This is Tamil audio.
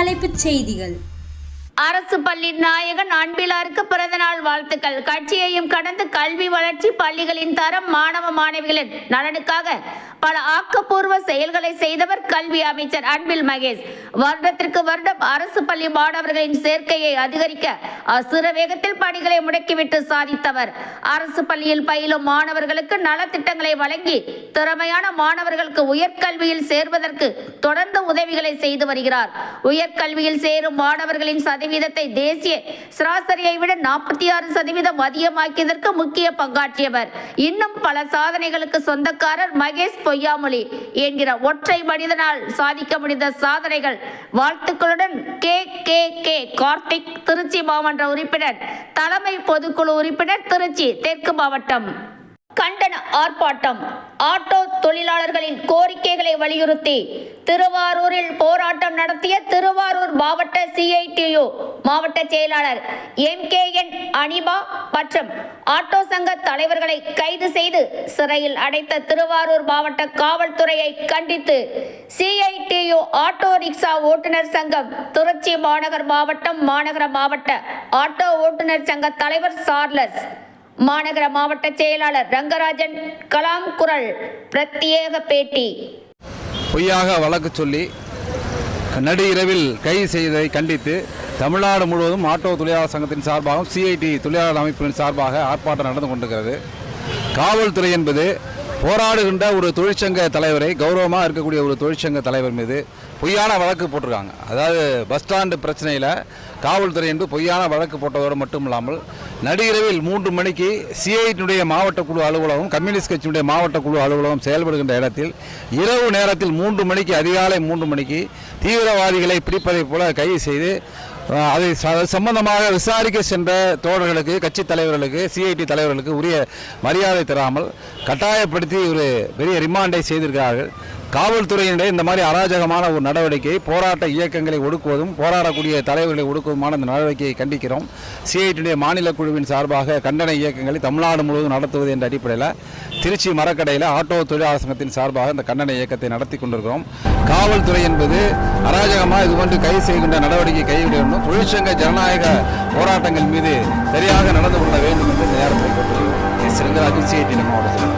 தலைப்புச் செய்திகள். அரசு பள்ளி நாயகன் அன்பிலாருக்கு பிறந்தநாள் வாழ்த்துக்கள். கட்சியையும் கடந்து கல்வி வளர்ச்சி பள்ளிகளின் தரம் மாணவ மாணவிகளின் நலனுக்காக பல ஆக்கப்பூர்வ செயல்களை செய்தவர் கல்வி அமைச்சர் அன்பில் மகேஷ். வருடத்திற்கு வருடம் அரசு பள்ளி மாணவர்களின் சேர்க்கையை அதிகரிக்க அசுர வேகத்தில் பணிகளை முடக்கிவிட்டு சாதித்தவர். அரசு பள்ளியில் பயிலும் மாணவர்களுக்கு நலத்திட்டங்களை வழங்கி திறமையான மாணவர்களுக்கு உயர்கல்வியில் சேர்வதற்கு தொடர்ந்து உதவிகளை செய்து வருகிறார். உயர்கல்வியில் சேரும் மாணவர்களின் சதவீதத்தை தேசிய சராசரியை விட நாற்பத்தி ஆறு சதவீதம் அதிகமாக்கியதற்கு முக்கிய பங்காற்றியவர். இன்னும் பல சாதனைகளுக்கு சொந்தக்காரர் மகேஷ் பொய்யாமொழி என்கிற ஒற்றை மனிதனால் சாதிக்க முடிந்த சாதனைகள் வாழ்த்துக்களுடன் K K K Karthik Trichy மாவட்ட உறுப்பினர் தலைமை பொதுக்குழு உறுப்பினர் திருச்சி தெற்கு மாவட்டம். கண்டன ஆர்ப்பாட்டம். ஆட்டோ தொழிலாளர்களின் கோரிக்கைகளை வலியுறுத்தி திருவாரூரில் போராட்டம் நடத்திய திருவாரூர் மாவட்ட சிஐடியு மாவட்ட செயலாளர் எம் கே என் அனிபா மற்றும் ஆட்டோ சங்க தலைவர்களை கைது செய்து சிறையில் அடைத்த திருவாரூர் மாவட்ட காவல்துறையை கண்டித்து சிஐடியு ஆட்டோ ரிக்ஷா ஓட்டுநர் சங்கம் திருச்சி மாநகர் மாவட்டம் மாநகர மாவட்ட ஆட்டோ ஓட்டுநர் சங்க தலைவர் சார்லஸ் மாநகர மாவட்ட செயலாளர் ரங்கராஜன் கலாம் குரல் பிரத்யேக பேட்டி. பொய்யாக வழக்கு சொல்லி நடு இரவில் கைது செய்ததை கண்டித்து தமிழ்நாடு முழுவதும் ஆட்டோ தொழிலாளர் சங்கத்தின் சார்பாகவும் சிஐடி தொழிலாளர் அமைப்பின் சார்பாக ஆர்ப்பாட்டம் நடந்து கொண்டிருக்கிறது. காவல்துறை என்பது போராடுகின்ற ஒரு தொழிற்சங்க தலைவரை கௌரவமாக இருக்கக்கூடிய ஒரு தொழிற்சங்க தலைவர் மீது பொய்யான வழக்கு போட்டிருக்காங்க. அதாவது பஸ் ஸ்டாண்டு பிரச்சனையில் காவல்துறை என்பது பொய்யான வழக்கு போட்டதோடு மட்டும் இல்லாமல் நடுஇரவில் மூன்று மணிக்கு சிஐடியினுடைய மாவட்ட குழு அலுவலகம் கம்யூனிஸ்ட் கட்சியினுடைய மாவட்ட குழு அலுவலகம் செயல்படுகின்ற இடத்தில் இரவு நேரத்தில் மூன்று மணிக்கு அதிகாலை மூன்று மணிக்கு தீவிரவாதிகளை பிடிப்பதைப் போல கைது செய்து அதை சம்பந்தமாக விசாரிக்க சென்ற தோழர்களுக்கு கட்சி தலைவர்களுக்கு சிஐடி தலைவர்களுக்கு உரிய மரியாதை தராமல் கட்டாயப்படுத்தி ஒரு பெரிய ரிமாண்டை செய்திருக்கிறார்கள். காவல்துறையினுடைய இந்த மாதிரி அராஜகமான ஒரு நடவடிக்கை போராட்ட இயக்கங்களை ஒடுக்குவதும் போராடக்கூடிய தலைவர்களை ஒடுக்குவதுமான இந்த நடவடிக்கையை கண்டிக்கிறோம். சிஐடியுடைய மாநில குழுவின் சார்பாக கண்டன இயக்கங்களை தமிழ்நாடு முழுவதும் நடத்துவது என்ற அடிப்படையில் திருச்சி மரக்கடையில் ஆட்டோ தொழிலாளர் சங்கத்தின் சார்பாக இந்த கண்டன இயக்கத்தை நடத்தி கொண்டிருக்கிறோம் காவல்துறை என்பது அராஜகமாக இது போன்று கைது செய்கின்ற நடவடிக்கை கைவிட வேண்டும் தொழிற்சங்க ஜனநாயக போராட்டங்கள் மீது சரியாக நடந்து கொள்ள வேண்டும் என்று இந்த நேரத்தில் கேட்டுக்கொள்கிறோம். எஸ். மாவட்டத்தில்